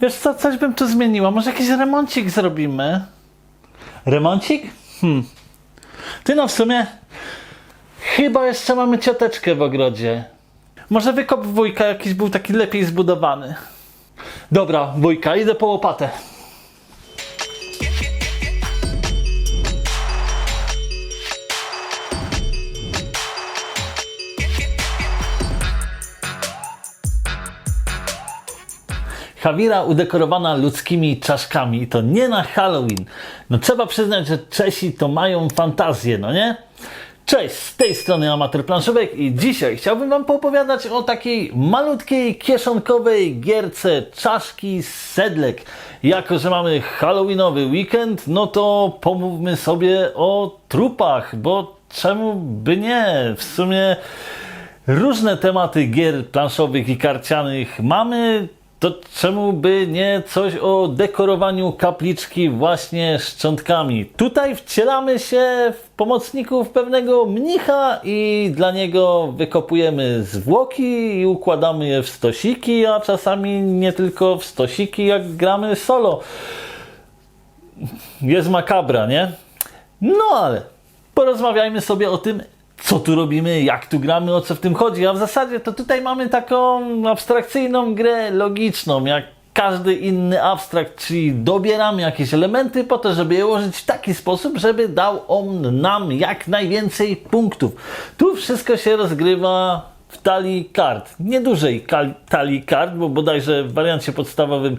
Wiesz co, coś bym tu zmieniła. Może jakiś remoncik zrobimy? Remoncik? Hmm. Ty no w sumie chyba jeszcze mamy cioteczkę w ogrodzie. Może wykop wujka jakiś był taki lepiej zbudowany. Dobra, wujka, idę po łopatę. Hawira udekorowana ludzkimi czaszkami i to nie na Halloween. No trzeba przyznać, że Czesi to mają fantazję, no nie? Cześć, z tej strony Amator Planszówek i dzisiaj chciałbym Wam poopowiadać o takiej malutkiej, kieszonkowej gierce czaszki z sedlek. Jako, że mamy Halloweenowy weekend, no to pomówmy sobie o trupach, bo czemu by nie? W sumie różne tematy gier planszowych i karcianych mamy, to czemu by nie coś o dekorowaniu kapliczki właśnie szczątkami? Tutaj wcielamy się w pomocników pewnego mnicha i dla niego wykopujemy zwłoki i układamy je w stosiki, a czasami nie tylko w stosiki, jak gramy solo. Jest makabra, nie? No ale porozmawiajmy sobie o tym, co tu robimy, jak tu gramy, o co w tym chodzi. A w zasadzie to tutaj mamy taką abstrakcyjną grę logiczną, jak każdy inny abstrakt, czyli dobieramy jakieś elementy po to, żeby je ułożyć w taki sposób, żeby dał on nam jak najwięcej punktów. Tu wszystko się rozgrywa w talii kart. Niedużej talii kart, bo bodajże w wariancie podstawowym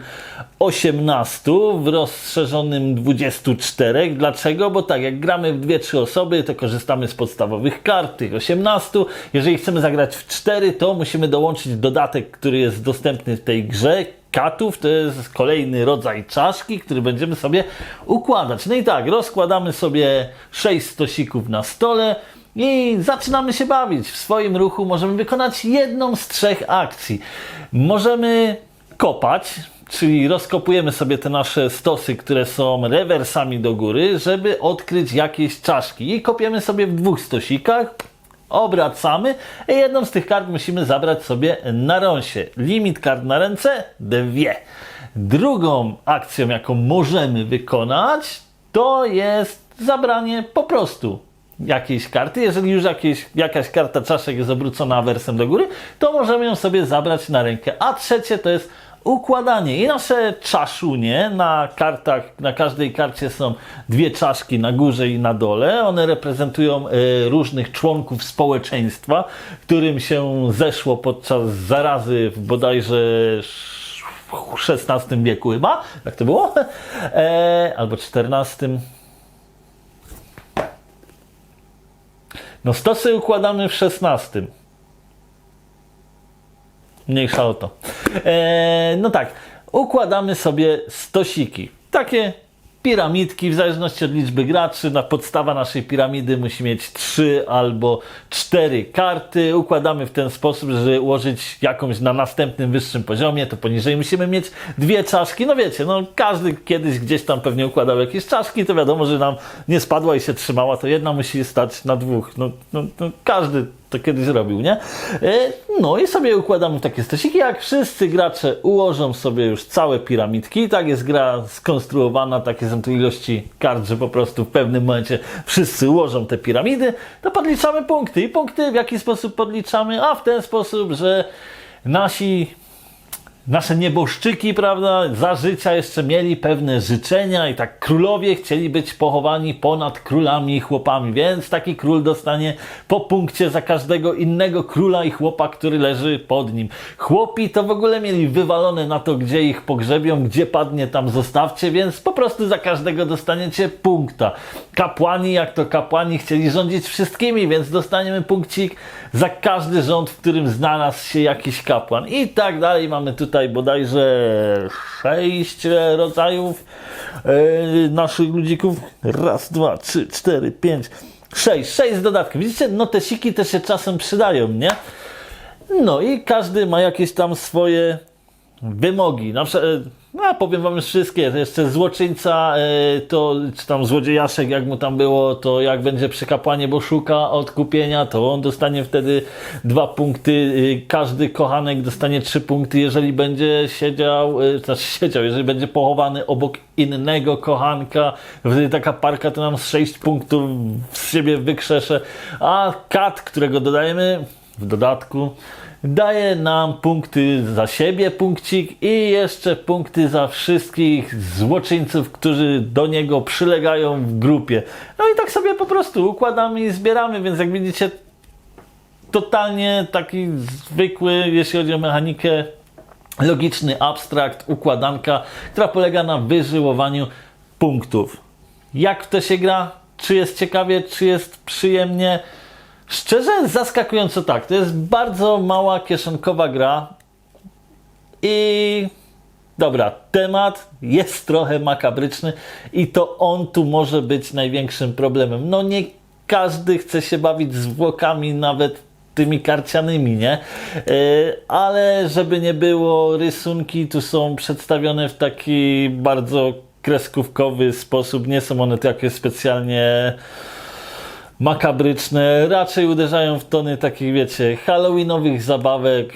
18, w rozszerzonym 24. Dlaczego? Bo tak, jak gramy w 2-3 osoby, to korzystamy z podstawowych kart, tych 18. Jeżeli chcemy zagrać w 4, to musimy dołączyć dodatek, który jest dostępny w tej grze. Katów to jest kolejny rodzaj czaszki, który będziemy sobie układać. No i tak, rozkładamy sobie 6 stosików na stole. I zaczynamy się bawić. W swoim ruchu możemy wykonać jedną z trzech akcji. Możemy kopać, czyli rozkopujemy sobie te nasze stosy, które są rewersami do góry, żeby odkryć jakieś czaszki. I kopiemy sobie w dwóch stosikach. Obracamy i jedną z tych kart musimy zabrać sobie na rąsie. Limit kart na ręce dwie. Drugą akcją, jaką możemy wykonać, to jest zabranie po prostu jakiejś karty. Jeżeli już jakieś, jakaś karta czaszek jest obrócona awersem do góry, to możemy ją sobie zabrać na rękę. A trzecie to jest układanie. I nasze czaszunie na kartach, na każdej karcie są dwie czaszki na górze i na dole. One reprezentują e, różnych członków społeczeństwa, którym się zeszło podczas zarazy w bodajże w XVI wieku chyba, jak to było? E, albo XIV. No stosy układamy w XVI. Mniejsza o to. E, no tak, układamy sobie stosiki. Takie piramidki, w zależności od liczby graczy. Na podstawa naszej piramidy musi mieć 3 albo 4 karty. Układamy w ten sposób, żeby ułożyć jakąś na następnym wyższym poziomie, to poniżej musimy mieć dwie czaszki. No wiecie, no każdy kiedyś gdzieś tam pewnie układał jakieś czaszki, to wiadomo, że nam nie spadła i się trzymała, to jedna musi stać na dwóch. No, no, no każdy to kiedyś robił, nie? E, No i sobie układamy takie stosiki, jak wszyscy gracze ułożą sobie już całe piramidki, tak jest gra skonstruowana, takie są tu ilości kart, że po prostu w pewnym momencie wszyscy ułożą te piramidy, to podliczamy punkty. I punkty w jaki sposób podliczamy? A w ten sposób, że nasi nasze nieboszczyki, prawda, za życia jeszcze mieli pewne życzenia i tak królowie chcieli być pochowani ponad królami i chłopami, więc taki król dostanie po punkcie za każdego innego króla i chłopa, który leży pod nim. Chłopi to w ogóle mieli wywalone na to, gdzie ich pogrzebią, gdzie padnie, tam zostawcie, więc po prostu za każdego dostaniecie punkta. Kapłani, jak to kapłani, chcieli rządzić wszystkimi, więc dostaniemy punkcik za każdy rząd, w którym znalazł się jakiś kapłan. I tak dalej. Mamy tutaj bodajże sześć rodzajów e, naszych ludzików. Raz, dwa, trzy, cztery, pięć, sześć. Sześć z dodatkiem. Widzicie, no te siki też się czasem przydają, nie? No i każdy ma jakieś tam swoje wymogi. Na przykład, no, powiem wam już wszystkie. Jeszcze złoczyńca, e, to czy tam złodziejaszek, jak mu tam było, to jak będzie przy kapłanie, bo szuka odkupienia, to on dostanie wtedy dwa punkty. E, Każdy kochanek dostanie trzy punkty, jeżeli będzie siedział, e, znaczy siedział, jeżeli będzie pochowany obok innego kochanka. Wtedy taka parka to nam z sześć punktów z siebie wykrzesze. A kat, którego dodajemy w dodatku, daje nam punkty za siebie, punkcik i jeszcze punkty za wszystkich złoczyńców, którzy do niego przylegają w grupie. No i tak sobie po prostu układamy i zbieramy, więc jak widzicie, totalnie taki zwykły, jeśli chodzi o mechanikę, logiczny abstrakt, układanka, która polega na wyżyłowaniu punktów. Jak w to się gra? Czy jest ciekawie, czy jest przyjemnie? Szczerze, zaskakująco tak. To jest bardzo mała kieszonkowa gra i dobra, temat jest trochę makabryczny i to on tu może być największym problemem. No nie każdy chce się bawić zwłokami, nawet tymi karcianymi, nie? Yy, ale żeby nie było, rysunki tu są przedstawione w taki bardzo kreskówkowy sposób. Nie są one takie specjalnie makabryczne, raczej uderzają w tony takich, wiecie, halloweenowych zabawek,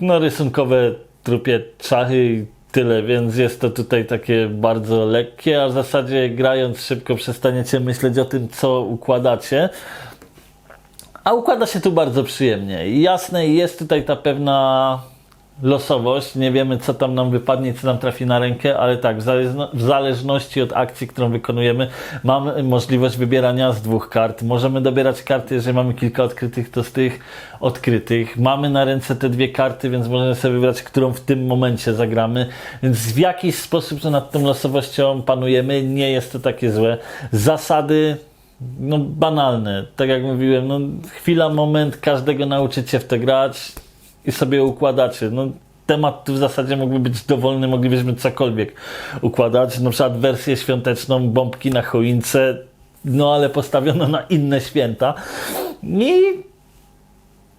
no rysunkowe trupie czachy i tyle, więc jest to tutaj takie bardzo lekkie, a w zasadzie grając szybko przestaniecie myśleć o tym, co układacie. A układa się tu bardzo przyjemnie. Jasne, jest tutaj ta pewna losowość. Nie wiemy, co tam nam wypadnie, co nam trafi na rękę, ale tak, w, zależno- w zależności od akcji, którą wykonujemy, mamy możliwość wybierania z dwóch kart. Możemy dobierać karty, jeżeli mamy kilka odkrytych, to z tych odkrytych. Mamy na ręce te dwie karty, więc możemy sobie wybrać, którą w tym momencie zagramy. Więc w jakiś sposób, że nad tą losowością panujemy, nie jest to takie złe. Zasady no banalne. Tak jak mówiłem, no chwila, moment, każdego nauczycie w to grać i sobie układacie. No temat w zasadzie mógłby być dowolny, moglibyśmy cokolwiek układać. Na przykład wersję świąteczną, bombki na choince, no ale postawiono na inne święta. I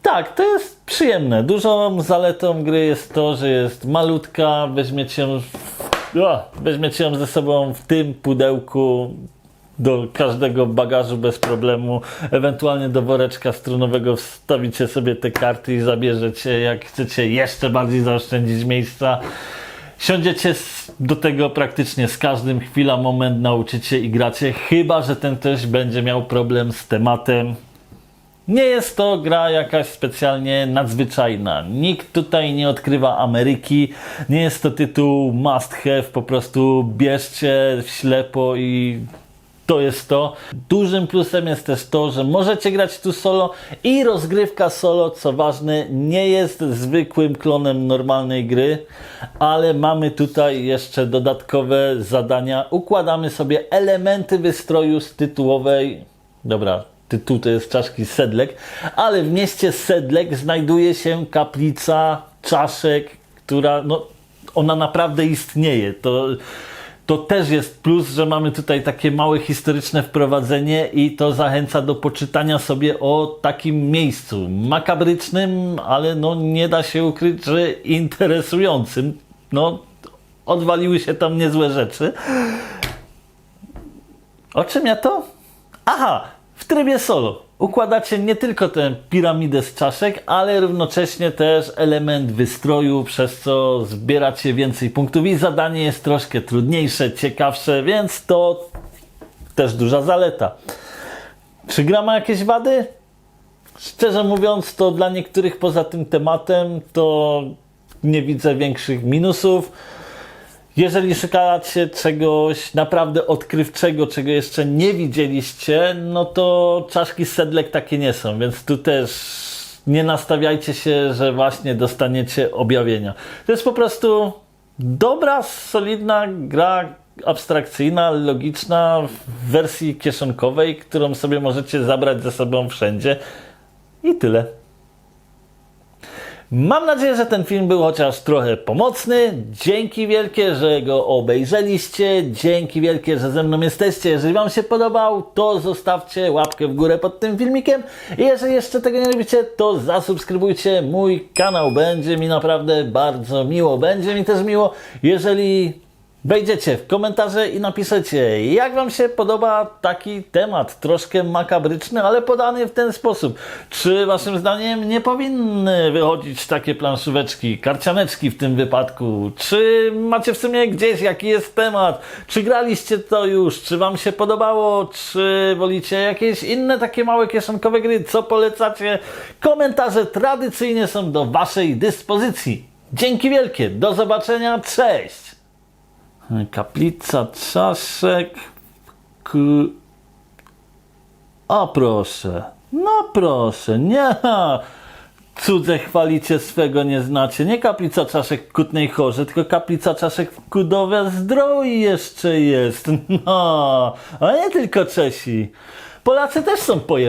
tak, to jest przyjemne. Dużą zaletą gry jest to, że jest malutka, weźmiecie ją, o, weźmiecie ją ze sobą w tym pudełku do każdego bagażu bez problemu. Ewentualnie do woreczka strunowego wstawicie sobie te karty i zabierzecie, jak chcecie jeszcze bardziej zaoszczędzić miejsca. Siądziecie do tego praktycznie z każdym, chwila, moment, nauczycie i gracie, chyba że ten ktoś będzie miał problem z tematem. Nie jest to gra jakaś specjalnie nadzwyczajna. Nikt tutaj nie odkrywa Ameryki. Nie jest to tytuł must have, po prostu bierzcie ślepo i to jest to. Dużym plusem jest też to, że możecie grać tu solo i rozgrywka solo, co ważne, nie jest zwykłym klonem normalnej gry, ale mamy tutaj jeszcze dodatkowe zadania. Układamy sobie elementy wystroju z tytułowej. Dobra, tytuł to jest czaszki Sedlek, ale w mieście Sedlek znajduje się kaplica czaszek, która no, ona naprawdę istnieje. To to też jest plus, że mamy tutaj takie małe historyczne wprowadzenie i to zachęca do poczytania sobie o takim miejscu makabrycznym, ale no nie da się ukryć, że interesującym. No, odwaliły się tam niezłe rzeczy. O czym ja to? Aha, w trybie solo. Układacie nie tylko tę piramidę z czaszek, ale równocześnie też element wystroju, przez co zbieracie więcej punktów i zadanie jest troszkę trudniejsze, ciekawsze, więc to też duża zaleta. Czy gra ma jakieś wady? Szczerze mówiąc, to dla niektórych poza tym tematem to nie widzę większych minusów. Jeżeli szukacie czegoś naprawdę odkrywczego, czego jeszcze nie widzieliście, no to czaszki sedlek takie nie są, więc tu też nie nastawiajcie się, że właśnie dostaniecie objawienia. To jest po prostu dobra, solidna gra abstrakcyjna, logiczna w wersji kieszonkowej, którą sobie możecie zabrać ze sobą wszędzie i tyle. Mam nadzieję, że ten film był chociaż trochę pomocny. Dzięki wielkie, że go obejrzeliście. Dzięki wielkie, że ze mną jesteście. Jeżeli Wam się podobał, to zostawcie łapkę w górę pod tym filmikiem. I jeżeli jeszcze tego nie robicie, to zasubskrybujcie mój kanał. Będzie mi naprawdę bardzo miło. Będzie mi też miło, jeżeli Wejdziecie w komentarze i napiszecie, jak Wam się podoba taki temat, troszkę makabryczny, ale podany w ten sposób. Czy Waszym zdaniem nie powinny wychodzić takie planszóweczki, karcianeczki w tym wypadku? Czy macie w sumie gdzieś jaki jest temat? Czy graliście to już? Czy Wam się podobało? Czy wolicie jakieś inne takie małe kieszonkowe gry? Co polecacie? Komentarze tradycyjnie są do Waszej dyspozycji. Dzięki wielkie, do zobaczenia, cześć! Kaplica czaszek. K... O proszę. No proszę, nie. Cudze chwalicie, swego nie znacie. Nie kaplica czaszek w Kutnej Chorze, tylko kaplica czaszek w Kudowe Zdroi jeszcze jest. No, a nie tylko Czesi. Polacy też są poje...